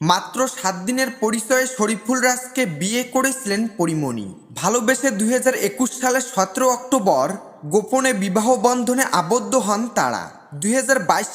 মাত্র সাত দিনের পরিচয়ে শরীফুল রাজকে বিয়ে করেছিলেন পরিমণি। ভালোবেসে দুই সালের সতেরো অক্টোবর গোপনে বিবাহ বন্ধনে আবদ্ধ হন তারা। দুই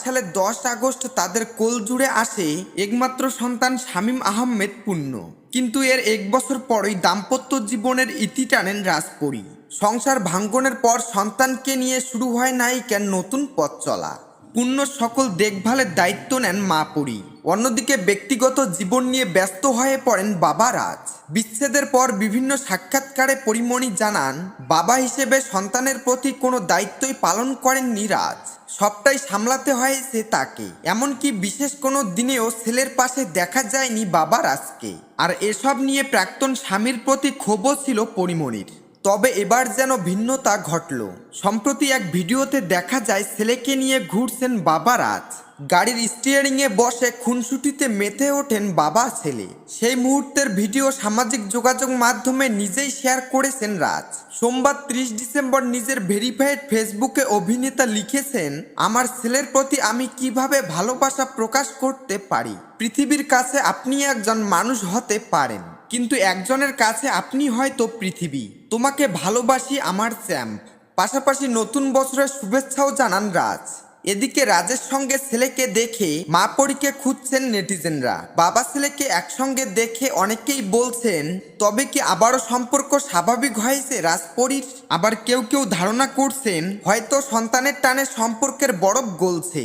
সালের দশ আগস্ট তাদের কোল জুড়ে আসে একমাত্র সন্তান শামীম আহমেদ পুণ্য। কিন্তু এর এক বছর পরই দাম্পত্য জীবনের ইতি টানেন রাজপরী। সংসার ভাঙ্গনের পর সন্তানকে নিয়ে শুরু হয় নায়িকার নতুন পথ চলা। পূর্ণ সকল দেখভালের দায়িত্ব নেন মা পরি। অন্যদিকে ব্যক্তিগত জীবন নিয়ে ব্যস্ত হয়ে পড়েন বাবা রাজ। বিচ্ছেদের পর বিভিন্ন সাক্ষাৎকারে পরিমণি জানান, বাবা হিসেবে সন্তানের প্রতি কোনো দায়িত্বই পালন করেননি রাজ। সবটাই সামলাতে হয়েছে তাকে। এমনকি বিশেষ কোনো দিনেও ছেলের পাশে দেখা যায়নি বাবা রাজকে। আর এসব নিয়ে প্রাক্তন স্বামীর প্রতি ক্ষোভও ছিল পরিমণির। তবে এবার যেন ভিন্নতা ঘটল। সম্প্রতি এক ভিডিওতে দেখা যায়, ছেলেকে নিয়ে ঘুরছেন বাবা রাজ। গাড়ির স্টিয়ারিংয়ে বসে খুনসুটিতে মেতে ওঠেন বাবা ছেলে। সেই মুহূর্তের ভিডিও সামাজিক যোগাযোগ মাধ্যমে নিজেই শেয়ার করেছেন রাজ। সোমবার ত্রিশ ডিসেম্বর নিজের ভেরিফাইড ফেসবুকে অভিনেতা লিখেছেন, আমার ছেলের প্রতি আমি কীভাবে ভালোবাসা প্রকাশ করতে পারি? পৃথিবীর কাছে আপনি একজন মানুষ হতে পারেন। কিন্তু একজনের কাছে আপনি হয়তো পৃথিবী। তোমাকে ভালোবাসি আমার চ্যাম্প পাশাপাশি নতুন বছরের শুভেচ্ছাও জানান রাজ। এদিকে রাজের সঙ্গে ছেলেকে দেখে মা পরীকে খুঁজছেন নেটিজেনরা। বাবা ছেলেকে একসঙ্গে দেখে অনেকেই বলছেন, তবে কি আবারও সম্পর্ক স্বাভাবিক হয়েছে রাজপরীর আবার কেউ কেউ ধারণা করছেন, হয়তো সন্তানের টানে সম্পর্কের বরফ গলছে।